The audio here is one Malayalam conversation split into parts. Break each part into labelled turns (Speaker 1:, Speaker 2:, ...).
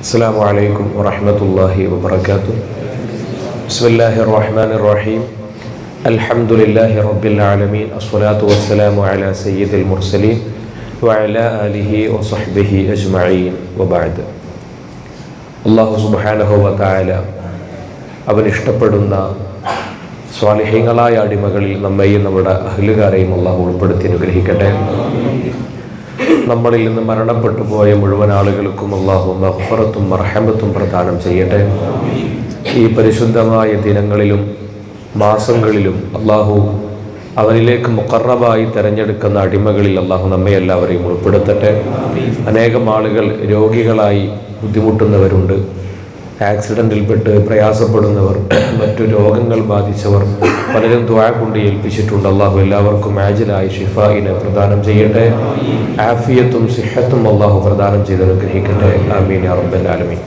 Speaker 1: السلام عليكم ورحمة الله وبركاته بسم الله الرحمن الرحيم الحمد لله رب العالمين الصلاة والسلام على سيد المرسلين وعلى آله وصحبه أجمعين وبعد അള്ളാഹു സുബാനഹോ വതായാല അവൻ ഇഷ്ടപ്പെടുന്ന സ്വാലിഹ്യങ്ങളായ അടിമകളിൽ നമ്മെയും നമ്മുടെ അഹ്ലുകാരെയും അള്ളാഹു ഉൾപ്പെടുത്തി അനുഗ്രഹിക്കട്ടെ നമ്മളിൽ നിന്ന് മരണപ്പെട്ടു പോയ മുഴുവൻ ആളുകൾക്കും അള്ളാഹു മഹ്ഫറത്തും മർഹമത്തും പ്രദാനം ചെയ്യട്ടെ. ഈ പരിശുദ്ധമായ ദിനങ്ങളിലും മാസങ്ങളിലും അള്ളാഹു അവനിലേക്ക് മുക്കറബായി തിരഞ്ഞെടുക്കുന്ന അടിമകളിൽ അള്ളാഹു നമ്മെ എല്ലാവരെയും ഉൾപ്പെടുത്തട്ടെ. അനേകം ആളുകൾ രോഗികളായി ബുദ്ധിമുട്ടുന്നവരുണ്ട്. ആക്സിഡന്റിൽപ്പെട്ട് പ്രയാസപ്പെടുന്നവർ മറ്റു രോഗങ്ങൾ ബാധിച്ചവർ പലരും ദ്വാ കൊണ്ട് ഏൽപ്പിച്ചിട്ടുണ്ട്. അള്ളാഹു എല്ലാവർക്കും ആജിലായി ഷിഫായിനെ പ്രദാനം ചെയ്യട്ടെ. ആഫിയത്തും സിഹത്തും അള്ളാഹു പ്രദാനം ചെയ്ത് അനുഗ്രഹിക്കട്ടെ. ആമീൻ അറബല്ലാലമീൻ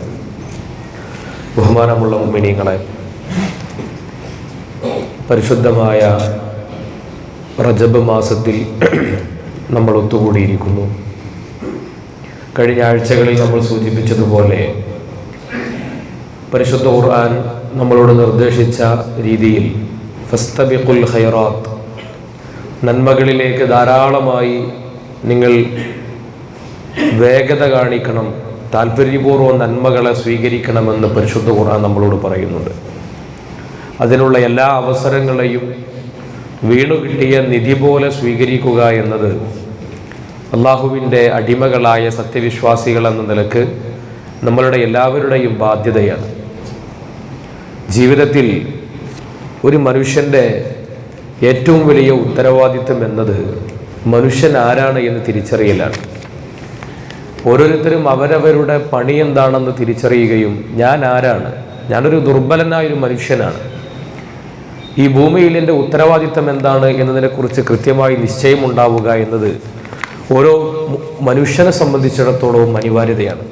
Speaker 1: ബഹുമാനമുള്ള മുമിനീങ്ങളെ പരിശുദ്ധമായ റജബ് മാസത്തിൽ നമ്മൾ ഒത്തുകൂടിയിരിക്കുന്നു. കഴിഞ്ഞ ആഴ്ചകളിൽ നമ്മൾ സൂചിപ്പിച്ചതുപോലെ പരിശുദ്ധ ഖുർആൻ നമ്മളോട് നിർദ്ദേശിച്ച രീതിയിൽ. ഫസ്തബിഖുൽ ഖൈറാത്ത്. നന്മകളിലേക്ക് ധാരാളമായി നിങ്ങൾ വേഗത കാണിക്കണം താല്പര്യപൂർവം നന്മകളെ സ്വീകരിക്കണമെന്ന് പരിശുദ്ധ ഖുർആൻ നമ്മളോട് പറയുന്നുണ്ട്. അതിനുള്ള എല്ലാ അവസരങ്ങളെയും വീണു കിട്ടിയ നിധി പോലെ സ്വീകരിക്കുക എന്നത് അള്ളാഹുവിന്റെ അടിമകളായ സത്യവിശ്വാസികൾ എന്ന നിലയ്ക്ക് നമ്മളുടെ എല്ലാവരുടെയും ബാധ്യതയാണ്. ജീവിതത്തിൽ ഒരു മനുഷ്യന്റെ ഏറ്റവും വലിയ ഉത്തരവാദിത്വം എന്നത് മനുഷ്യൻ ആരാണ് എന്ന് തിരിച്ചറിയലാണ്. ഓരോരുത്തരും അവരവരുടെ പണി എന്താണെന്ന് തിരിച്ചറിയുകയും ഞാൻ ആരാണ്? ഞാനൊരു ദുർബലനായൊരു മനുഷ്യനാണ്. ഈ ഭൂമിയിൽ എന്റെ ഉത്തരവാദിത്തം എന്താണ് എന്നതിനെക്കുറിച്ച് കൃത്യമായി നിശ്ചയമുണ്ടാവുക എന്നത് ഓരോ മനുഷ്യനെ സംബന്ധിച്ചിടത്തോളവും അനിവാര്യതയാണ്.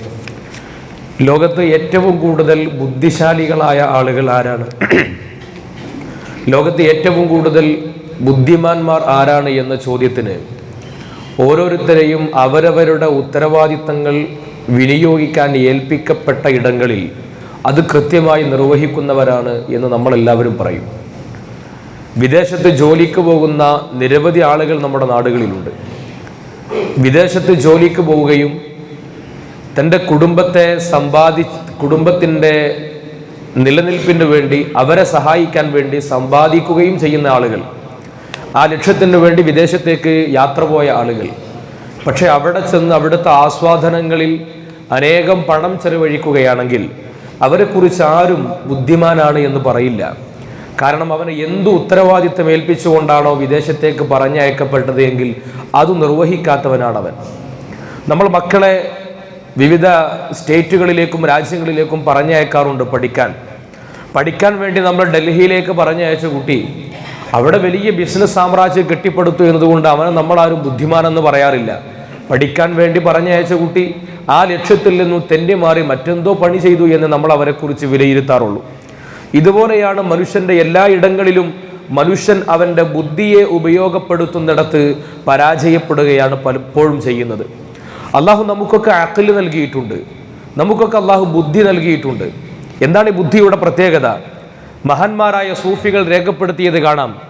Speaker 1: ലോകത്ത് ഏറ്റവും കൂടുതൽ ബുദ്ധിശാലികളായ ആളുകൾ ആരാണ്? ലോകത്ത് ഏറ്റവും കൂടുതൽ ബുദ്ധിമാന്മാർ ആരാണ് എന്ന ചോദ്യത്തിന് ഓരോരുത്തരെയും അവരവരുടെ ഉത്തരവാദിത്തങ്ങൾ വിനിയോഗിക്കാൻ ഏൽപ്പിക്കപ്പെട്ട ഇടങ്ങളിൽ അത് കൃത്യമായി നിർവഹിക്കുന്നവരാണ് എന്ന് നമ്മളെല്ലാവരും പറയും. വിദേശത്ത് ജോലിക്ക് പോകുന്ന നിരവധി ആളുകൾ നമ്മുടെ നാടുകളിലുണ്ട്. വിദേശത്ത് ജോലിക്ക് പോവുകയും തന്റെ കുടുംബത്തെ സമ്പാദി കുടുംബത്തിന്റെ നിലനിൽപ്പിന് വേണ്ടി അവരെ സഹായിക്കാൻ വേണ്ടി സമ്പാദിക്കുകയും ചെയ്യുന്ന ആളുകൾ. ആ ലക്ഷ്യത്തിന് വേണ്ടി വിദേശത്തേക്ക് യാത്ര പോയ ആളുകൾ. പക്ഷെ അവിടെ ചെന്ന് അവിടുത്തെ ആസ്വാദനങ്ങളിൽ അനേകം പണം ചെലവഴിക്കുകയാണെങ്കിൽ അവരെക്കുറിച്ച് ആരും ബുദ്ധിമാനാണ് എന്ന് പറയില്ല. കാരണം അവന് എന്ത് ഉത്തരവാദിത്തം ഏൽപ്പിച്ചുകൊണ്ടാണോ വിദേശത്തേക്ക് പറഞ്ഞയക്കപ്പെട്ടത് എങ്കിൽ അത് നിർവഹിക്കാത്തവനാണവൻ. നമ്മൾ മക്കളെ വിവിധ സ്റ്റേറ്റുകളിലേക്കും രാജ്യങ്ങളിലേക്കും പറഞ്ഞയക്കാറുണ്ട് പഠിക്കാൻ. പഠിക്കാൻ വേണ്ടി നമ്മൾ ഡൽഹിയിലേക്ക് പറഞ്ഞയച്ച കുട്ടി അവിടെ വലിയ ബിസിനസ് സാമ്രാജ്യം കെട്ടിപ്പടുത്തു എന്നതുകൊണ്ട് അവനെ നമ്മളാരും ബുദ്ധിമാനെന്ന് പറയാറില്ല. പഠിക്കാൻ വേണ്ടി പറഞ്ഞയച്ച കുട്ടി ആ ലക്ഷ്യത്തിൽ നിന്നും തെന്നി മാറി മറ്റെന്തോ പണി ചെയ്തു എന്ന് നമ്മൾ അവരെക്കുറിച്ച് വിലയിരുത്താറുള്ളൂ. ഇതുപോലെയാണ് മനുഷ്യന്റെ എല്ലാ ഇടങ്ങളിലും മനുഷ്യൻ അവന്റെ ബുദ്ധിയെ ഉപയോഗപ്പെടുത്തുന്നിടത്ത് പരാജയപ്പെടുകയാണ് പലപ്പോഴും ചെയ്യുന്നത്. അള്ളാഹു നമുക്കൊക്കെ അക്കൽ നൽകിയിട്ടുണ്ട്. നമുക്കൊക്കെ അള്ളാഹു ബുദ്ധി നൽകിയിട്ടുണ്ട്. എന്താണ് ഈ ബുദ്ധിയുടെ പ്രത്യേകത? മഹാന്മാരായ സൂഫികൾ രേഖപ്പെടുത്തിയത് കാണാം.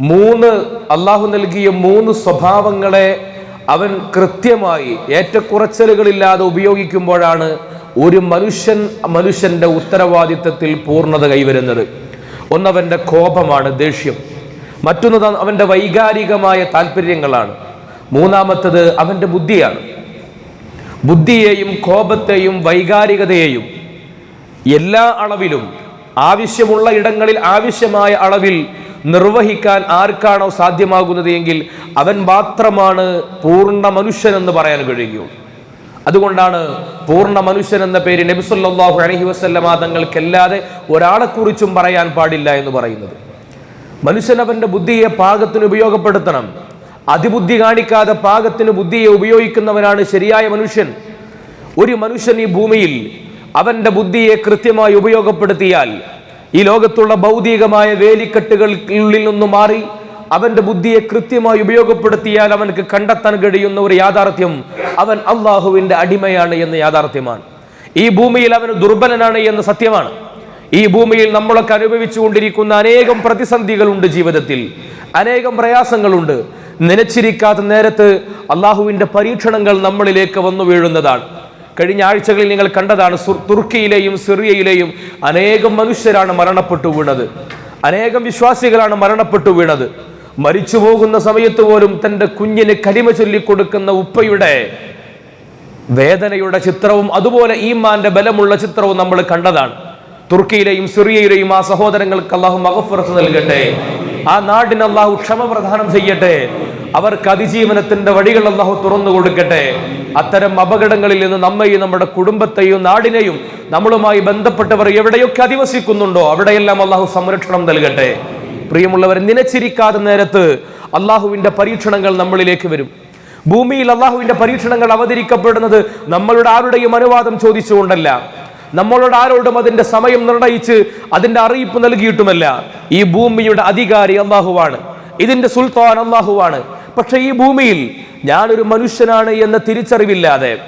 Speaker 1: മൂന്ന് അള്ളാഹു നൽകിയ മൂന്ന് സ്വഭാവങ്ങളെ അവൻ കൃത്യമായി ഏറ്റക്കുറച്ചലുകളില്ലാതെ ഉപയോഗിക്കുമ്പോഴാണ് ഒരു മനുഷ്യൻ മനുഷ്യന്റെ ഉത്തരവാദിത്തത്തിൽ പൂർണത കൈവരുന്നത്. ഒന്നവന്റെ കോപമാണ് ദേഷ്യം. മറ്റൊന്ന് അവന്റെ വൈകാരികമായ താല്പര്യങ്ങളാണ് മൂന്നാമത്തത് അവന്റെ ബുദ്ധിയാണ്. ബുദ്ധിയെയും കോപത്തെയും വൈകാരികതയെയും എല്ലാ അളവിലും ആവശ്യമുള്ള ഇടങ്ങളിൽ ആവശ്യമായ അളവിൽ നിർവഹിക്കാൻ ആർക്കാണോ സാധ്യമാകുന്നത് എങ്കിൽ അവൻ മാത്രമാണ് പൂർണ മനുഷ്യൻ എന്ന് പറയാൻ കഴിയുകയുള്ളൂ അതുകൊണ്ടാണ് പൂർണ മനുഷ്യൻ എന്ന പേര് നബിസുല്ലാഹു അലഹി വസ്ല്ലമ തങ്ങൾക്കല്ലാതെ ഒരാളെക്കുറിച്ചും പറയാൻ പാടില്ല എന്ന് പറയുന്നത്. മനുഷ്യൻ അവന്റെ ബുദ്ധിയെ പാകത്തിന് ഉപയോഗപ്പെടുത്തണം. അതിബുദ്ധി കാണിക്കാതെ പാകത്തിന് ബുദ്ധിയെ ഉപയോഗിക്കുന്നവനാണ് ശരിയായ മനുഷ്യൻ. ഒരു മനുഷ്യൻ ഈ ഭൂമിയിൽ അവന്റെ ബുദ്ധിയെ കൃത്യമായി ഉപയോഗപ്പെടുത്തിയാൽ ഈ ലോകത്തുള്ള ഭൗതികമായ വേലിക്കെട്ടുകളിൽ നിന്നും മാറി അവന്റെ ബുദ്ധിയെ കൃത്യമായി ഉപയോഗപ്പെടുത്തിയാൽ അവനക്ക് കണ്ടെത്താൻ കഴിയുന്ന ഒരു യാഥാർത്ഥ്യം അവൻ അള്ളാഹുവിന്റെ അടിമയാണ് എന്ന യാഥാർത്ഥ്യമാണ്. ഈ ഭൂമിയിൽ അവന് ദുർബലനാണ് എന്ന സത്യമാണ്. ഈ ഭൂമിയിൽ നമ്മളൊക്കെ അനുഭവിച്ചുകൊണ്ടിരിക്കുന്ന അനേകം പ്രതിസന്ധികളുണ്ട് ജീവിതത്തിൽ. അനേകം പ്രയാസങ്ങളുണ്ട്. നനച്ചിരിക്കാത്ത നേരത്ത് അള്ളാഹുവിന്റെ പരീക്ഷണങ്ങൾ നമ്മളിലേക്ക് വന്നു വീഴുന്നതാണ്. കഴിഞ്ഞ ആഴ്ചകളിൽ നിങ്ങൾ കണ്ടതാണ് തുർക്കിയിലെയും സിറിയയിലെയും അനേകം മനുഷ്യരാണ് മരണപ്പെട്ടു വീണത്. അനേകം വിശ്വാസികളാണ് മരണപ്പെട്ടു വീണത്. മരിച്ചു പോകുന്ന സമയത്ത് പോലും തന്റെ കുഞ്ഞിന് കരിമ ചൊല്ലിക്കൊടുക്കുന്ന ഉപ്പയുടെ വേദനയുടെ ചിത്രവും അതുപോലെ ഈമാന്റെ ബലമുള്ള ചിത്രവും നമ്മൾ കണ്ടതാണ്. തുർക്കിയിലെയും സിറിയയിലെയും ആ സഹോദരങ്ങൾക്ക് അള്ളാഹു മകഫുറത്ത് നൽകട്ടെ. ആ നാടിന് അള്ളാഹു ക്ഷമ പ്രദാനം ചെയ്യട്ടെ. അവർക്ക് അതിജീവനത്തിന്റെ വഴികൾ അള്ളാഹു തുറന്നു കൊടുക്കട്ടെ. അത്തരം അപകടങ്ങളിൽ നിന്ന് നമ്മയും നമ്മുടെ കുടുംബത്തെയും നാടിനെയും നമ്മളുമായി ബന്ധപ്പെട്ടവർ എവിടെയൊക്കെ അധിവസിക്കുന്നുണ്ടോ അവിടെയെല്ലാം അള്ളാഹു സംരക്ഷണം നൽകട്ടെ. പ്രിയമുള്ളവർ നിലച്ചിരിക്കാതെ നേരത്ത് അള്ളാഹുവിന്റെ പരീക്ഷണങ്ങൾ നമ്മളിലേക്ക് വരും. ഭൂമിയിൽ അള്ളാഹുവിന്റെ പരീക്ഷണങ്ങൾ അവതരിക്കപ്പെടുന്നത് നമ്മളുടെ ആരുടെയും അനുവാദം ചോദിച്ചുകൊണ്ടല്ല. നമ്മളോട് ആരോടും അതിന്റെ സമയം നിർണയിച്ച് അതിന്റെ അറിയിപ്പ് നൽകിയിട്ടുമല്ല. ഈ ഭൂമിയുടെ അധികാരി അള്ളാഹുവാണ് ഇതിന്റെ സുൽത്താൻ അള്ളാഹുവാണ് പക്ഷെ ഈ ഭൂമിയിൽ ഞാനൊരു മനുഷ്യനാണ് എന്ന തിരിച്ചറിവില്ലാതെ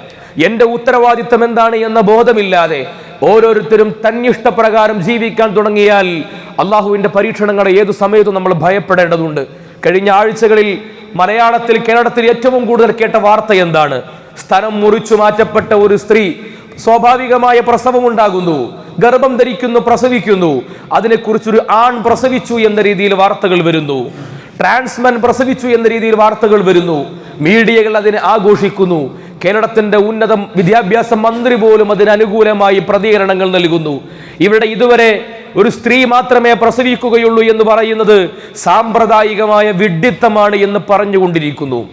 Speaker 1: എന്റെ ഉത്തരവാദിത്തം എന്താണ് എന്ന ബോധമില്ലാതെ ഓരോരുത്തരും തന്നിഷ്ടപ്രകാരം ജീവിക്കാൻ തുടങ്ങിയാൽ അള്ളാഹുവിന്റെ പരീക്ഷണങ്ങളെ ഏതു സമയത്തും നമ്മൾ ഭയപ്പെടേണ്ടതുണ്ട്. കഴിഞ്ഞ ആഴ്ചകളിൽ മലയാളത്തിൽ കേരളത്തിൽ ഏറ്റവും കൂടുതൽ കേട്ട വാർത്ത എന്താണ്? സ്ഥലം മുറിച്ചു മാറ്റപ്പെട്ട ഒരു സ്ത്രീ സ്വാഭാവികമായ പ്രസവം ഉണ്ടാകുന്നു ഗർഭം ധരിക്കുന്നു പ്രസവിക്കുന്നു. അതിനെക്കുറിച്ചൊരു ആൺ പ്രസവിച്ചു എന്ന രീതിയിൽ വാർത്തകൾ വരുന്നു. ട്രാൻസ്മൻ പ്രസവിച്ചു എന്ന രീതിയിൽ വാർത്തകൾ വരുന്നു. മീഡിയകൾ അതിനെ ആഘോഷിക്കുന്നു. കേരളത്തിന്റെ ഉന്നത വിദ്യാഭ്യാസ മന്ത്രി പോലും അതിന് അനുകൂലമായി പ്രതികരണങ്ങൾ നൽകുന്നു. ഇവിടെ ഇതുവരെ ഒരു സ്ത്രീ മാത്രമേ പ്രസവിക്കുകയുള്ളൂ എന്ന് പറയുന്നത് സാമ്പ്രദായികമായ വിഡ്ഢിത്തമാണ് എന്ന് പറഞ്ഞുകൊണ്ടിരിക്കുന്നു.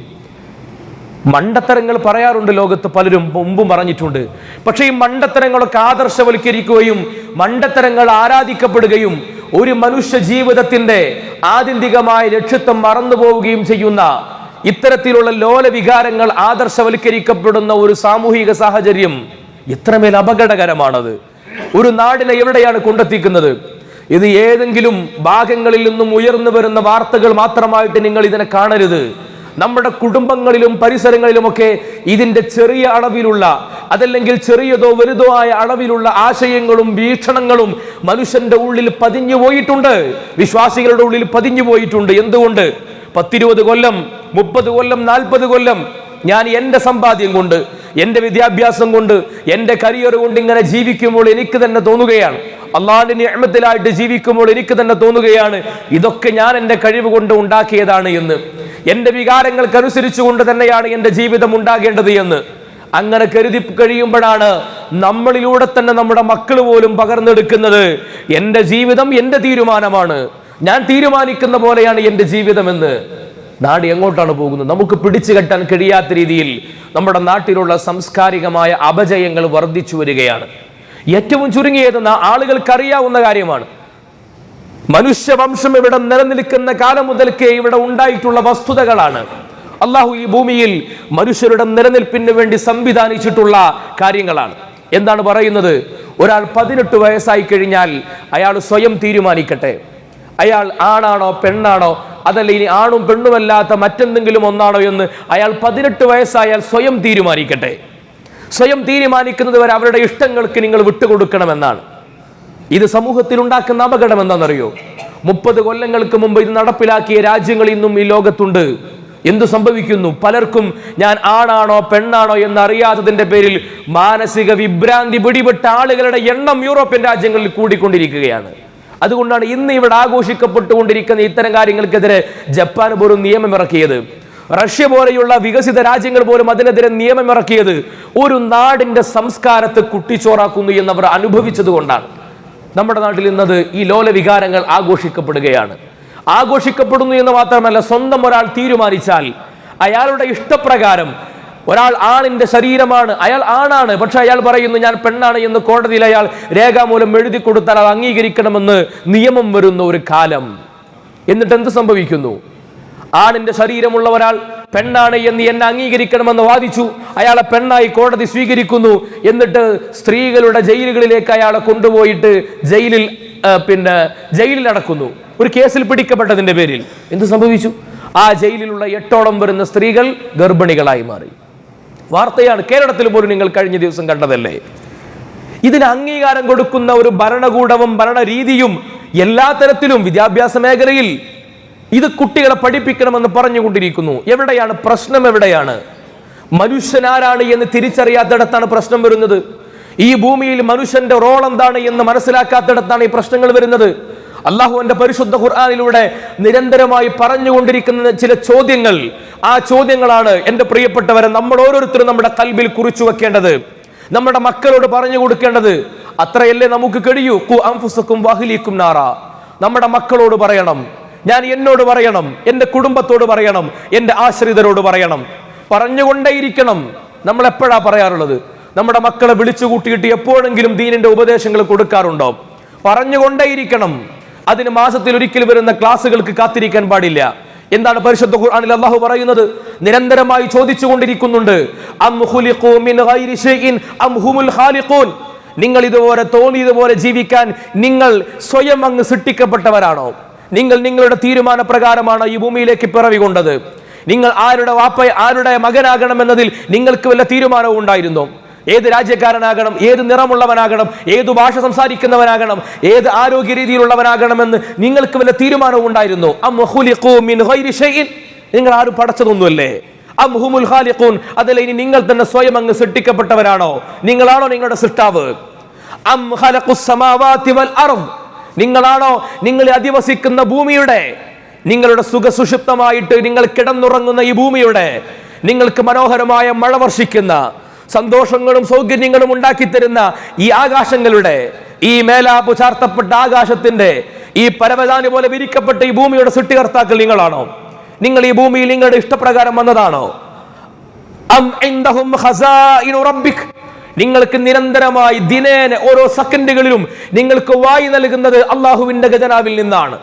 Speaker 1: മണ്ടത്തരങ്ങൾ പറയാറുണ്ട് ലോകത്ത് പലരും മുമ്പും പറഞ്ഞിട്ടുണ്ട്. പക്ഷേ ഈ മണ്ടത്തരങ്ങളൊക്കെ ആദർശവൽക്കരിക്കുകയും മണ്ടത്തരങ്ങൾ ആരാധിക്കപ്പെടുകയും ഒരു മനുഷ്യ ജീവിതത്തിന്റെ ആത്യന്തികമായ ലക്ഷ്യത്വം മറന്നു പോവുകയും ചെയ്യുന്ന ഇത്തരത്തിലുള്ള ലോല വികാരങ്ങൾ ആദർശവൽക്കരിക്കപ്പെടുന്ന ഒരു സാമൂഹിക സാഹചര്യം ഇത്രമേൽ അപകടകരമാണത്. ഒരു നാടിനെ എവിടെയാണ് കൊണ്ടെത്തിക്കുന്നത്? ഇത് ഏതെങ്കിലും ഭാഗങ്ങളിൽ നിന്നും ഉയർന്നു വരുന്ന വാർത്തകൾ മാത്രമായിട്ട് നിങ്ങൾ ഇതിനെ കാണരുത്. നമ്മുടെ കുടുംബങ്ങളിലും പരിസരങ്ങളിലുമൊക്കെ ഇതിന്റെ ചെറിയ അളവിലുള്ള അതല്ലെങ്കിൽ ചെറിയതോ വലുതോ ആയ അളവിലുള്ള ആശയങ്ങളും വീക്ഷണങ്ങളും മനുഷ്യന്റെ ഉള്ളിൽ പതിഞ്ഞു പോയിട്ടുണ്ട്. വിശ്വാസികളുടെ ഉള്ളിൽ പതിഞ്ഞു പോയിട്ടുണ്ട്. എന്തുകൊണ്ട്? പത്തിരുപത് കൊല്ലം മുപ്പത് കൊല്ലം നാൽപ്പത് കൊല്ലം ഞാൻ എന്റെ സമ്പാദ്യം കൊണ്ട് എന്റെ വിദ്യാഭ്യാസം കൊണ്ട് എന്റെ കരിയർ കൊണ്ട് ഇങ്ങനെ ജീവിക്കുമ്പോൾ എനിക്ക് തന്നെ തോന്നുകയാണ്. അള്ളാഹിന്റെ നിയമത്തിലായിട്ട് ജീവിക്കുമ്പോൾ എനിക്ക് തന്നെ തോന്നുകയാണ് ഇതൊക്കെ ഞാൻ എന്റെ കഴിവ് കൊണ്ട് ഉണ്ടാക്കിയതാണ് എന്ന്. എന്റെ വികാരങ്ങൾക്കനുസരിച്ചുകൊണ്ട് തന്നെയാണ് എന്റെ ജീവിതം ഉണ്ടാകേണ്ടത് എന്ന്. അങ്ങനെ കരുതി കഴിയുമ്പോഴാണ് നമ്മളിലൂടെ തന്നെ നമ്മുടെ മക്കൾ പോലും പകർന്നെടുക്കുന്നത്. എന്റെ ജീവിതം എന്റെ തീരുമാനമാണ്. ഞാൻ തീരുമാനിക്കുന്ന പോലെയാണ് എന്റെ ജീവിതമെന്ന് നാട് എങ്ങോട്ടാണ് പോകുന്നത്? നമുക്ക് പിടിച്ചു കെട്ടാൻ കഴിയാത്ത രീതിയിൽ നമ്മുടെ നാട്ടിലുള്ള സാംസ്കാരികമായ അപജയങ്ങൾ വർദ്ധിച്ചു വരികയാണ്. ഏറ്റവും ചുരുങ്ങിയത് ആളുകൾക്ക് അറിയാവുന്ന കാര്യമാണ്. മനുഷ്യവംശം ഇവിടെ നിലനിൽക്കുന്ന കാലം മുതൽക്കേ ഇവിടെ ഉണ്ടായിട്ടുള്ള വസ്തുതകളാണ്. അള്ളാഹു ഈ ഭൂമിയിൽ മനുഷ്യരുടെ നിലനിൽപ്പിന് വേണ്ടി സംവിധാനിച്ചിട്ടുള്ള കാര്യങ്ങളാണ്. എന്താണ് പറയുന്നത്? ഒരാൾ പതിനെട്ട് വയസ്സായി കഴിഞ്ഞാൽ അയാൾ സ്വയം തീരുമാനിക്കട്ടെ. അയാൾ ആണാണോ പെണ്ണാണോ അതല്ല ഇനി ആണും പെണ്ണുമല്ലാത്ത മറ്റെന്തെങ്കിലും ഒന്നാണോ എന്ന് അയാൾ പതിനെട്ട് വയസ്സായാൽ സ്വയം തീരുമാനിക്കട്ടെ. സ്വയം തീരുമാനിക്കുന്നത് വരെ അവരുടെ ഇഷ്ടങ്ങൾക്ക് നിങ്ങൾ വിട്ടുകൊടുക്കണമെന്നാണ്. ഇത് സമൂഹത്തിൽ ഉണ്ടാക്കുന്ന അപകടം എന്താണെന്നറിയോ? മുപ്പത് കൊല്ലങ്ങൾക്ക് മുമ്പ് ഇത് നടപ്പിലാക്കിയ രാജ്യങ്ങൾ ഇന്നും ഈ ലോകത്തുണ്ട്. എന്തു സംഭവിക്കുന്നു? പലർക്കും ഞാൻ ആണാണോ പെണ്ണാണോ എന്ന് അറിയാത്തതിന്റെ പേരിൽ മാനസിക വിഭ്രാന്തി പിടിപെട്ട ആളുകളുടെ എണ്ണം യൂറോപ്യൻ രാജ്യങ്ങളിൽ കൂടിക്കൊണ്ടിരിക്കുകയാണ്. അതുകൊണ്ടാണ് ഇന്ന് ഇവിടെ ആഘോഷിക്കപ്പെട്ടുകൊണ്ടിരിക്കുന്ന ഇത്തരം കാര്യങ്ങൾക്കെതിരെ ജപ്പാൻ പോലും നിയമമിറക്കിയത്. റഷ്യ പോലെയുള്ള വികസിത രാജ്യങ്ങൾ പോലും അതിനെതിരെ നിയമമിറക്കിയത് ഒരു നാടിന്റെ സംസ്കാരത്തെ കുട്ടിച്ചോറാക്കുന്നു എന്നവർ അനുഭവിച്ചത് കൊണ്ടാണ് നമ്മുടെ നാട്ടിൽ ഇന്നത് ഈ ലോല വികാരങ്ങൾ ആഘോഷിക്കപ്പെടുകയാണ്. ആഘോഷിക്കപ്പെടുന്നു എന്ന് മാത്രമല്ല സ്വന്തം ഒരാൾ തീരുമാനിച്ചാൽ അയാളുടെ ഇഷ്ടപ്രകാരം ഒരാൾ ആണിന്റെ ശരീരമാണ് അയാൾ ആണാണ് പക്ഷെ അയാൾ പറയുന്നു ഞാൻ പെണ്ണാണ് എന്ന് കോടതിയിൽ അയാൾ രേഖാമൂലം എഴുതി കൊടുത്താൽ അത് അംഗീകരിക്കണമെന്ന് നിയമം വരുന്ന ഒരു കാലം. എന്നിട്ട് എന്ത് സംഭവിക്കുന്നു? ആണിന്റെ ശരീരമുള്ള ഒരാൾ പെണ്ണാണ് എന്ന് എന്നെ അംഗീകരിക്കണമെന്ന് വാദിച്ചു. അയാളെ പെണ്ണായി കോടതി സ്വീകരിക്കുന്നു. എന്നിട്ട് സ്ത്രീകളുടെ ജയിലുകളിലേക്ക് അയാളെ കൊണ്ടുപോയിട്ട് ജയിലിൽ പിന്നെ ജയിലിൽ അടക്കുന്നു. ഒരു കേസിൽ പിടിക്കപ്പെട്ടതിന്റെ പേരിൽ. എന്ത് സംഭവിച്ചു? ആ ജയിലിലുള്ള എട്ടോളം വരുന്ന സ്ത്രീകൾ ഗർഭിണികളായി മാറി. വാർത്തയാണ് കേരളത്തിൽ പോലും നിങ്ങൾ കഴിഞ്ഞ ദിവസം കണ്ടതല്ലേ? ഇതിന് അംഗീകാരം കൊടുക്കുന്ന ഒരു ഭരണകൂടവും ഭരണരീതിയും എല്ലാ തരത്തിലും വിദ്യാഭ്യാസ മേഖലയിൽ ഇത് കുട്ടികളെ പഠിപ്പിക്കണമെന്ന് പറഞ്ഞുകൊണ്ടിരിക്കുന്നു. എവിടെയാണ് പ്രശ്നം? എവിടെയാണ്? മനുഷ്യനാരാണ് എന്ന് തിരിച്ചറിയാത്തിടത്താണ് പ്രശ്നം വരുന്നത്. ഈ ഭൂമിയിൽ മനുഷ്യന്റെ റോൾ എന്താണ് എന്ന് മനസ്സിലാക്കാത്തിടത്താണ് ഈ പ്രശ്നങ്ങൾ വരുന്നത്. അള്ളാഹുവിന്റെ പരിശുദ്ധ ഖുർആാനിലൂടെ നിരന്തരമായി പറഞ്ഞുകൊണ്ടിരിക്കുന്ന ചില ചോദ്യങ്ങൾ. ആ ചോദ്യങ്ങളാണ് എന്റെ പ്രിയപ്പെട്ടവരെ നമ്മൾ ഓരോരുത്തരും നമ്മുടെ കൽബിൽ കുറിച്ചു വെക്കേണ്ടത്. നമ്മുടെ മക്കളോട് പറഞ്ഞു കൊടുക്കേണ്ടത്. അത്രയല്ലേ നമുക്ക് കഴിയൂ. കു അംഫുസക്കും വാഹിലിക്കും നാറ. നമ്മുടെ മക്കളോട് പറയണം. ഞാൻ എന്നോട് പറയണം എന്റെ കുടുംബത്തോട് പറയണം എന്റെ ആശ്രിതരോട് പറയണം. പറഞ്ഞുകൊണ്ടേയിരിക്കണം. നമ്മൾ എപ്പോഴാ പറയാറുള്ളത്? നമ്മുടെ മക്കളെ വിളിച്ചു കൂട്ടിയിട്ട് എപ്പോഴെങ്കിലും ദീനിന്റെ ഉപദേശങ്ങൾ കൊടുക്കാറുണ്ടോ? പറഞ്ഞുകൊണ്ടേയിരിക്കണം. അതിന് മാസത്തിൽ ഒരിക്കൽ വരുന്ന ക്ലാസ്സുകൾക്ക് കാത്തിരിക്കാൻ പാടില്ല. എന്താണ് പരിശുദ്ധ ഖുർആനിൽ അള്ളാഹു പറയുന്നത്? നിരന്തരമായി ചോദിച്ചു കൊണ്ടിരിക്കുന്നുണ്ട് നിങ്ങൾ ഇതുപോലെ തോന്നിയതുപോലെ ജീവിക്കാൻ നിങ്ങൾ സ്വയം അങ്ങ് സൃഷ്ടിക്കപ്പെട്ടവരാണോ? നിങ്ങൾ നിങ്ങളുടെ തീരുമാനപ്രകാരമാണ് ഈ ഭൂമിയിലേക്ക് പിറവി കൊണ്ടത്. നിങ്ങൾ ആരുടെ വാപ്പ ആരുടെ മകനാകണമെന്നതിൽ നിങ്ങൾക്ക് വല്ല തീരുമാനവും ഉണ്ടായിരുന്നോ? ഏത് രാജ്യക്കാരനാകണം ഏത് നിറമുള്ളവനാകണം ഏത് ഭാഷ സംസാരിക്കുന്നവനാകണം ഏത് ആരോഗ്യ രീതിയിലുള്ളവനാകണമെന്ന് നിങ്ങൾക്ക് വല്ല തീരുമാനവും ഉണ്ടായിരുന്നു? നിങ്ങൾ ആരും പടച്ചതൊന്നുമല്ലേ? അംഹുമുൽ ഖാലിഖൂൻ. അതല്ല ഇനി നിങ്ങൾ തന്നെ സ്വയം അങ്ങ് സൃഷ്ടിക്കപ്പെട്ടവരാണോ? നിങ്ങളാണോ നിങ്ങളുടെ സൃഷ്ടാവ്? അം ഖലഖുസ് സമാവാതി വൽ അർദ്. നിങ്ങളാണോ നിങ്ങൾ അധിവസിക്കുന്ന ഭൂമിയുടെ? നിങ്ങളുടെ സുഖസുഷിപ്തമായിട്ട് നിങ്ങൾ കിടന്നുറങ്ങുന്ന ഈ ഭൂമിയുടെ നിങ്ങൾക്ക് മനോഹരമായ മഴ വർഷിക്കുന്ന സന്തോഷങ്ങളും സൗകര്യങ്ങളും ഉണ്ടാക്കി തരുന്ന ഈ ആകാശങ്ങളുടെ ഈ മേലാപു ചാർത്തപ്പെട്ട ആകാശത്തിന്റെ ഈ പരവതാനി പോലെ വിരിക്കപ്പെട്ട ഈ ഭൂമിയുടെ സൃഷ്ടികർത്താക്കൾ നിങ്ങളാണോ? നിങ്ങൾ ഈ ഭൂമിയിൽ നിങ്ങളുടെ ഇഷ്ടപ്രകാരം വന്നതാണോ? അം ഇൻദഹും ഖസാഇനു റബ്ബിക് നിങ്ങൾക്ക് നിരന്തരമായി ദിനേന ഓരോ സെക്കൻഡുകളിലും നിങ്ങൾക്ക് വായി നൽകുന്നത് അള്ളാഹുവിന്റെ ഖജനാവിൽ നിന്നാണ്.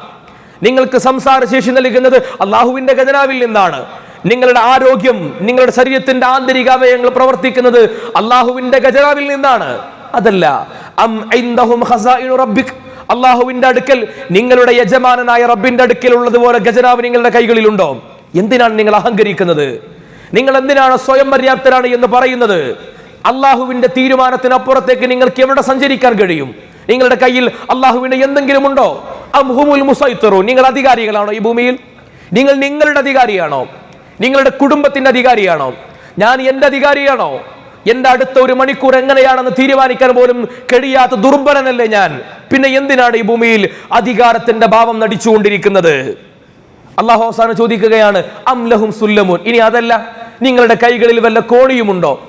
Speaker 1: നിങ്ങൾക്ക് സംസാരശേഷി നൽകുന്നത് അള്ളാഹുവിന്റെ ഖജനാവിൽ നിന്നാണ്. നിങ്ങളുടെ ആരോഗ്യം നിങ്ങളുടെ ശരീരത്തിന്റെ ആന്തരിക അവയവങ്ങൾ പ്രവർത്തിക്കുന്നത് അള്ളാഹുവിന്റെ ഖജനാവിൽ നിന്നാണ്. അതല്ല അം അള്ളാഹുവിന്റെ അടുക്കൽ നിങ്ങളുടെ യജമാനനായ റബ്ബിന്റെ അടുക്കൽ ഉള്ളതുപോലെ ഖജനാവ് നിങ്ങളുടെ കൈകളിലുണ്ടോ? എന്തിനാണ് നിങ്ങൾ അഹങ്കരിക്കുന്നത്? നിങ്ങൾ എന്തിനാണ് സ്വയം പര്യാപ്തരാണ് എന്ന് പറയുന്നത്? അള്ളാഹുവിന്റെ തീരുമാനത്തിനപ്പുറത്തേക്ക് നിങ്ങൾക്ക് എവിടെ സഞ്ചരിക്കാൻ കഴിയും? നിങ്ങളുടെ കയ്യിൽ അള്ളാഹുവിന്റെ എന്തെങ്കിലും ഉണ്ടോ അംഹുമുൽ മുസൈത്തറു നിങ്ങൾ അധികാരികളാണോ ഈ ഭൂമിയിൽ? നിങ്ങൾ നിങ്ങളുടെ അധികാരിയാണോ? നിങ്ങളുടെ കുടുംബത്തിന്റെ അധികാരിയാണോ? ഞാൻ എന്റെ അധികാരിയാണോ? എന്റെ അടുത്ത ഒരു മണിക്കൂർ എങ്ങനെയാണെന്ന് തീരുമാനിക്കാൻ പോലും കഴിയാത്ത ദുർബലനല്ലേ ഞാൻ? പിന്നെ എന്തിനാണ് ഈ ഭൂമിയിൽ അധികാരത്തിന്റെ ഭാവം നടിച്ചുകൊണ്ടിരിക്കുന്നത്? അള്ളാഹു ചോദിക്കുകയാണ് അംലഹും സുല്ലമുൻ. ഇനി അതല്ല നിങ്ങളുടെ കൈകളിൽ വല്ല കോണിയുമുണ്ടോ?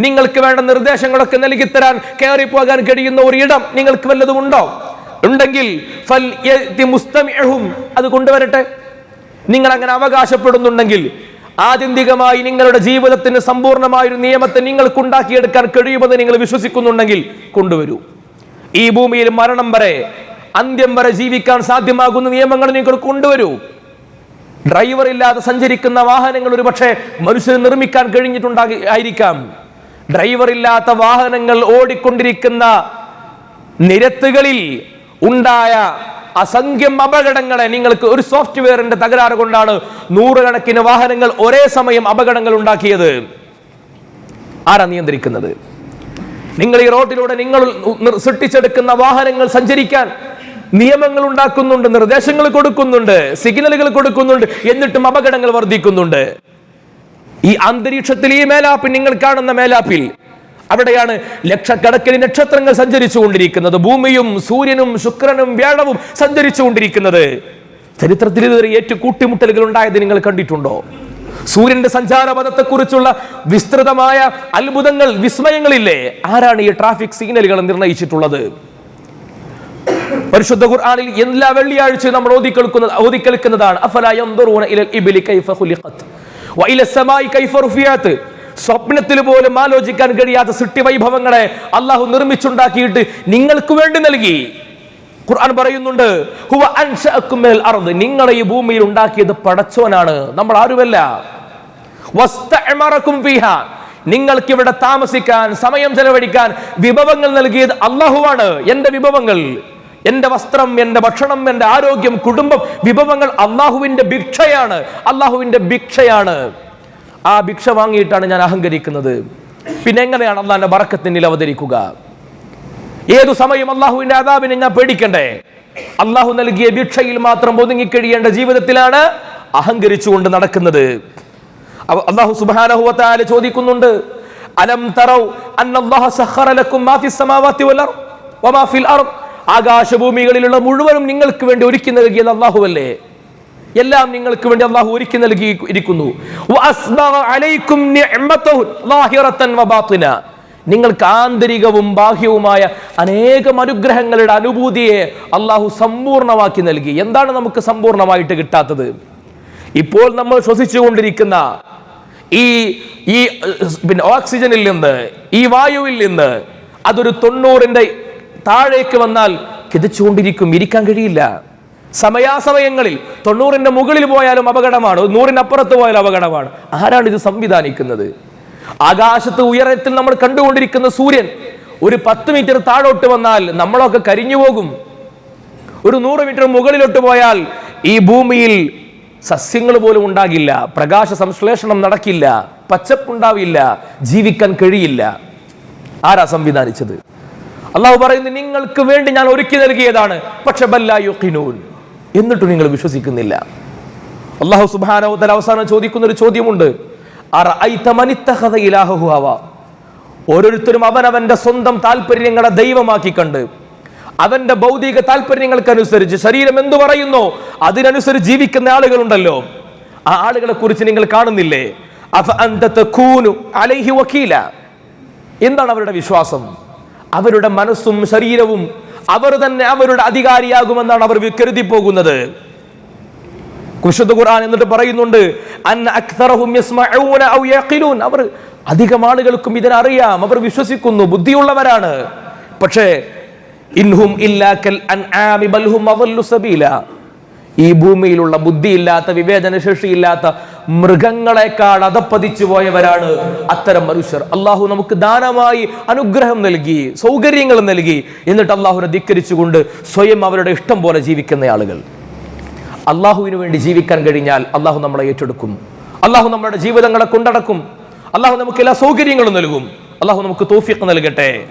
Speaker 1: നിങ്ങൾക്ക് വേണ്ട നിർദ്ദേശങ്ങളൊക്കെ നൽകി തരാൻ കയറി പോകാൻ കഴിയുന്ന ഒരു ഇടം നിങ്ങൾക്ക് വല്ലതും ഉണ്ടോ? ഉണ്ടെങ്കിൽ അത് കൊണ്ടുവരട്ടെ. നിങ്ങൾ അങ്ങനെ അവകാശപ്പെടുന്നുണ്ടെങ്കിൽ ആത്യന്തികമായി നിങ്ങളുടെ ജീവിതത്തിന് സമ്പൂർണമായ ഒരു നിയമത്തെ നിങ്ങൾക്ക് ഉണ്ടാക്കിയെടുക്കാൻ കഴിയുമെന്ന് നിങ്ങൾ വിശ്വസിക്കുന്നുണ്ടെങ്കിൽ കൊണ്ടുവരൂ. ഈ ഭൂമിയിൽ മരണം വരെ അന്ത്യം വരെ ജീവിക്കാൻ സാധ്യമാകുന്ന നിയമങ്ങൾ നിങ്ങൾ കൊണ്ടുവരൂ. ഡ്രൈവർ ഇല്ലാതെ സഞ്ചരിക്കുന്ന വാഹനങ്ങൾ ഒരുപക്ഷെ മനുഷ്യന് നിർമ്മിക്കാൻ കഴിഞ്ഞിട്ടുണ്ടാകി ആയിരിക്കാം. ഡ്രൈവർ ഇല്ലാത്ത വാഹനങ്ങൾ ഓടിക്കൊണ്ടിരിക്കുന്ന നിരത്തുകളിൽ ഉണ്ടായ അസംഖ്യം അപകടങ്ങളെ നിങ്ങൾക്ക് ഒരു സോഫ്റ്റ്വെയറിന്റെ തകരാറ് കൊണ്ടാണ് നൂറുകണക്കിന് വാഹനങ്ങൾ ഒരേ സമയം അപകടങ്ങൾ ഉണ്ടാക്കിയത്. ആരാ നിയന്ത്രിക്കുന്നത്? നിങ്ങൾ ഈ റോഡിലൂടെ നിങ്ങൾ സൃഷ്ടിച്ചെടുക്കുന്ന വാഹനങ്ങൾ സഞ്ചരിക്കാൻ നിയമങ്ങൾ ഉണ്ടാക്കുന്നുണ്ട് നിർദ്ദേശങ്ങൾ കൊടുക്കുന്നുണ്ട് സിഗ്നലുകൾ കൊടുക്കുന്നുണ്ട് എന്നിട്ടും അപകടങ്ങൾ വർദ്ധിക്കുന്നുണ്ട്. ഈ അന്തരീക്ഷത്തിൽ ഈ മേലാപ്പിൽ നിങ്ങൾ കാണുന്ന മേലാപ്പിൽ അവിടെയാണ് ലക്ഷക്കണക്കിന് നക്ഷത്രങ്ങൾ സഞ്ചരിച്ചു കൊണ്ടിരിക്കുന്നത് ഭൂമിയും സൂര്യനും ശുക്രനും വ്യാഴവും സഞ്ചരിച്ചു കൊണ്ടിരിക്കുന്നത് ചരിത്രത്തിൽ ഇതുവരെ ഏറ്റു കൂട്ടിമുട്ടലുകൾ ഉണ്ടായത് നിങ്ങൾ കണ്ടിട്ടുണ്ടോ? സൂര്യന്റെ സഞ്ചാരപഥത്തെക്കുറിച്ചുള്ള വിസ്തൃതമായ അത്ഭുതങ്ങൾ വിസ്മയങ്ങളില്ലേ? ആരാണ് ഈ ട്രാഫിക് സിഗ്നലുകൾ നിർണയിച്ചിട്ടുള്ളത്? പരിശുദ്ധ ഖുർആനിൽ എല്ലാ വെള്ളിയാഴ്ചയും നമ്മൾ ഓതി കേൾക്കുന്നത് ഓതി കേൾക്കുന്നതാണ്. സ്വപ്നത്തിൽ പോലും ആലോചിക്കാൻ കഴിയാത്ത സൃഷ്ടി വൈഭവങ്ങളെ അള്ളാഹു നിർമ്മിച്ചുണ്ടാക്കിയിട്ട് നിങ്ങൾക്ക് വേണ്ടി നൽകി. ഖുർആൻ പറയുന്നുണ്ട് ഹുവ അർദ്. നിങ്ങളെ ഈ ഭൂമിയിൽ ഉണ്ടാക്കിയത് പടച്ചോനാണ്. നമ്മൾ ആരുമല്ല. വസ്തഅമറക്കും നിങ്ങൾക്ക് ഇവിടെ താമസിക്കാൻ സമയം ചെലവഴിക്കാൻ വിഭവങ്ങൾ നൽകിയത് അള്ളാഹുവാണ് എന്റെ വിഭവങ്ങൾ. എന്റെ വസ്ത്രം എന്റെ ഭക്ഷണം എന്റെ ആരോഗ്യം കുടുംബം വിഭവങ്ങൾ അള്ളാഹുവിന്റെ ഭിക്ഷയാണ്. അള്ളാഹുവിന്റെ ഭിക്ഷയാണ്. ആ ഭിക്ഷ വാങ്ങിയിട്ടാണ് ഞാൻ അഹങ്കരിക്കുന്നത്.
Speaker 2: പിന്നെ എങ്ങനെയാണ് അള്ളാന്റെ ബറക്കത്തിനിൽ അവതരിക്കുക? ഏതു സമയം അള്ളാഹുവിന്റെ അതാബിനെ ഞാൻ പേടിക്കണ്ടേ? അള്ളാഹു നൽകിയ ഭിക്ഷയിൽ മാത്രം ഒതുങ്ങിക്കഴിയേണ്ട ജീവിതത്തിലാണ് അഹങ്കരിച്ചുകൊണ്ട് നടക്കുന്നത്. അള്ളാഹു സുബാനഹുവത്താൽ ചോദിക്കുന്നുണ്ട് അലം തറവ് അന്നല്ലാഹ സഖറ ലക്കും മാ ഫിസ് സമാവാതി വൽ ആകാശഭൂമികളിലുള്ള മുഴുവനും നിങ്ങൾക്ക് വേണ്ടി ഒരുക്കി നൽകിയത് അല്ലാഹുവല്ലേ? എല്ലാം നിങ്ങൾക്ക് വേണ്ടി അള്ളാഹു ഒരുക്കി നൽകി ഇരിക്കുന്നു. നിങ്ങൾക്ക് ആന്തരികവും ബാഹ്യവുമായ അനേകം അനുഗ്രഹങ്ങളുടെ അനുഭൂതിയെ അള്ളാഹു സമ്പൂർണമാക്കി നൽകി. എന്താണ് നമുക്ക് സമ്പൂർണമായിട്ട് കിട്ടാത്തത്? ഇപ്പോൾ നമ്മൾ ശ്വസിച്ചുകൊണ്ടിരിക്കുന്ന ഈ ഈ പിന്നെ ഓക്സിജനിൽ നിന്ന് ഈ വായുവിൽ നിന്ന് അതൊരു തൊണ്ണൂറിന്റെ താഴേക്ക് വന്നാൽ കിതച്ചുകൊണ്ടിരിക്കും ഇരിക്കാൻ കഴിയില്ല. സമയാസമയങ്ങളിൽ തൊണ്ണൂറിന്റെ മുകളിൽ പോയാലും അപകടമാണ് നൂറിനപ്പുറത്ത് പോയാലും അപകടമാണ്. ആരാണ് ഇത് സംവിധാനിക്കുന്നത്? ആകാശത്ത് ഉയരത്തിൽ നമ്മൾ കണ്ടുകൊണ്ടിരിക്കുന്ന സൂര്യൻ ഒരു പത്ത് മീറ്റർ താഴോട്ട് വന്നാൽ നമ്മളൊക്കെ കരിഞ്ഞു പോകും. ഒരു നൂറ് മീറ്റർ മുകളിലോട്ട് പോയാൽ ഈ ഭൂമിയിൽ സസ്യങ്ങൾ പോലും ഉണ്ടാകില്ല പ്രകാശ സംശ്ലേഷണം നടക്കില്ല പച്ചപ്പുണ്ടാവില്ല ജീവിക്കാൻ കഴിയില്ല. ആരാ സംവിധാനിച്ചത്? അള്ളാഹു പറയുന്നു നിങ്ങൾക്ക് വേണ്ടി ഞാൻ ഒരുക്കി നൽകിയതാണ്. പക്ഷെ ബല്ലായുഖിനൂൻ എന്നിട്ടും നിങ്ങൾ വിശ്വസിക്കുന്നില്ല. അള്ളാഹു സുബാന അവസാനം ചോദിക്കുന്ന ഒരു ചോദ്യമുണ്ട്. ഓരോരുത്തരും അവനവന്റെ സ്വന്തം താല്പര്യങ്ങളെ ദൈവമാക്കി കണ്ട് അവന്റെ ഭൗതിക താല്പര്യങ്ങൾക്കനുസരിച്ച് ശരീരം എന്തു പറയുന്നു? അതിനനുസരിച്ച് ജീവിക്കുന്ന ആളുകളുണ്ടല്ലോ. ആ ആളുകളെ കുറിച്ച് നിങ്ങൾ കാണുന്നില്ലേ? എന്താണ് അവരുടെ വിശ്വാസം? അവരുടെ മനസ്സും ശരീരവും അവർ തന്നെ അവരുടെ അധികാരിയാകുമെന്നാണ് അവർ കരുതി പോകുന്നത്. കുശുദ്ധ ഖുർആൻ എന്നിട്ട് പറയുന്നുണ്ട് അവർ അധികം ആളുകൾക്കും ഇതിനറിയാം. അവർ വിശ്വസിക്കുന്നു ബുദ്ധിയുള്ളവരാണ്. പക്ഷേ ഇൻഹും ഇല്ലാ കൽ അൻആമി ബൽ ഹും അദല്ലു സബീല. ഈ ഭൂമിയിലുള്ള ബുദ്ധിയില്ലാത്ത വിവേചനശേഷിയില്ലാത്ത മൃഗങ്ങളെക്കാൾ അതപ്പതിച്ചു പോയവരാണ് അത്തരം മനുഷ്യർ. അള്ളാഹു നമുക്ക് ദാനമായി അനുഗ്രഹം നൽകി സൗകര്യങ്ങൾ നൽകി എന്നിട്ട് അള്ളാഹുനെ ധിക്കരിച്ചുകൊണ്ട് സ്വയം അവരുടെ ഇഷ്ടം പോലെ ജീവിക്കുന്ന ആളുകൾ. അള്ളാഹുവിന് വേണ്ടി ജീവിക്കാൻ കഴിഞ്ഞാൽ അള്ളാഹു നമ്മളെ ഏറ്റെടുക്കും. അള്ളാഹു നമ്മുടെ ജീവിതങ്ങളെ കൊണ്ടടക്കും. അള്ളാഹു നമുക്ക് എല്ലാ സൗകര്യങ്ങളും നൽകും. അള്ളാഹു നമുക്ക് തോഫിക്ക് നൽകട്ടെ.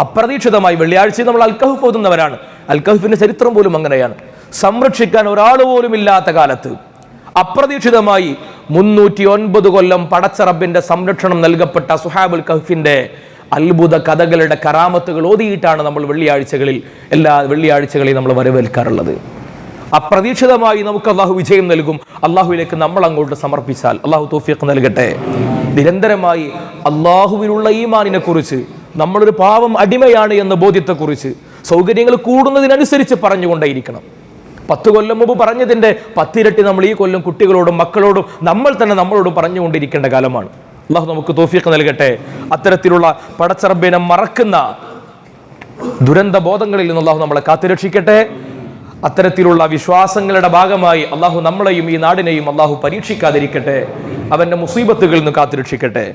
Speaker 2: അപ്രതീക്ഷിതമായി വെള്ളിയാഴ്ച നമ്മൾ അൽക്കഹഫ് ഓതുന്നവരാണ്. അൽക്കഹഫിന്റെ ചരിത്രം പോലും അങ്ങനെയാണ്. സംരക്ഷിക്കാൻ ഒരാൾ പോലും ഇല്ലാത്ത കാലത്ത് അപ്രതീക്ഷിതമായി മുന്നൂറ്റി ഒൻപത് കൊല്ലം പടച്ചറബിന്റെ സംരക്ഷണം നൽകപ്പെട്ട സുഹാബുൽ കഹഫിന്റെ അത്ഭുത കഥകളുടെ കറാമത്തുകൾ ഓതിയിട്ടാണ് നമ്മൾ വെള്ളിയാഴ്ചകളിൽ എല്ലാ വെള്ളിയാഴ്ചകളിൽ നമ്മൾ വരവേൽക്കാറുള്ളത്. അപ്രതീക്ഷിതമായി നമുക്ക് അള്ളാഹു വിജയം നൽകും. അള്ളാഹുവിലേക്ക് നമ്മൾ അങ്ങോട്ട് സമർപ്പിച്ചാൽ അള്ളാഹു തോഫിയൊക്കെ നൽകട്ടെ. നിരന്തരമായി അള്ളാഹുവിനുള്ള ഈമാനിനെ കുറിച്ച് നമ്മളൊരു പാവം അടിമയാണ് എന്ന ബോധ്യത്തെക്കുറിച്ച് സൗകര്യങ്ങൾ കൂടുന്നതിനനുസരിച്ച് പറഞ്ഞുകൊണ്ടേയിരിക്കണം. പത്ത് കൊല്ലം മുമ്പ് പറഞ്ഞതിന്റെ പത്തിരട്ടി നമ്മൾ ഈ കൊല്ലം കുട്ടികളോടും മക്കളോടും നമ്മൾ തന്നെ നമ്മളോടും പറഞ്ഞുകൊണ്ടിരിക്കേണ്ട കാലമാണ്. അള്ളാഹു നമുക്ക് തോഫിയൊക്കെ നൽകട്ടെ. അത്തരത്തിലുള്ള പടച്ചറബിനെ മറക്കുന്ന ദുരന്ത ബോധങ്ങളിൽ നിന്ന് അള്ളാഹു നമ്മളെ കാത്തുരക്ഷിക്കട്ടെ. അത്തരത്തിലുള്ള വിശ്വാസങ്ങളുടെ ഭാഗമായി അള്ളാഹു നമ്മളെയും ഈ നാടിനെയും അള്ളാഹു പരീക്ഷിക്കാതിരിക്കട്ടെ. അവന്റെ മുസീബത്തുകളിൽ നിന്ന് കാത്തുരക്ഷിക്കട്ടെ.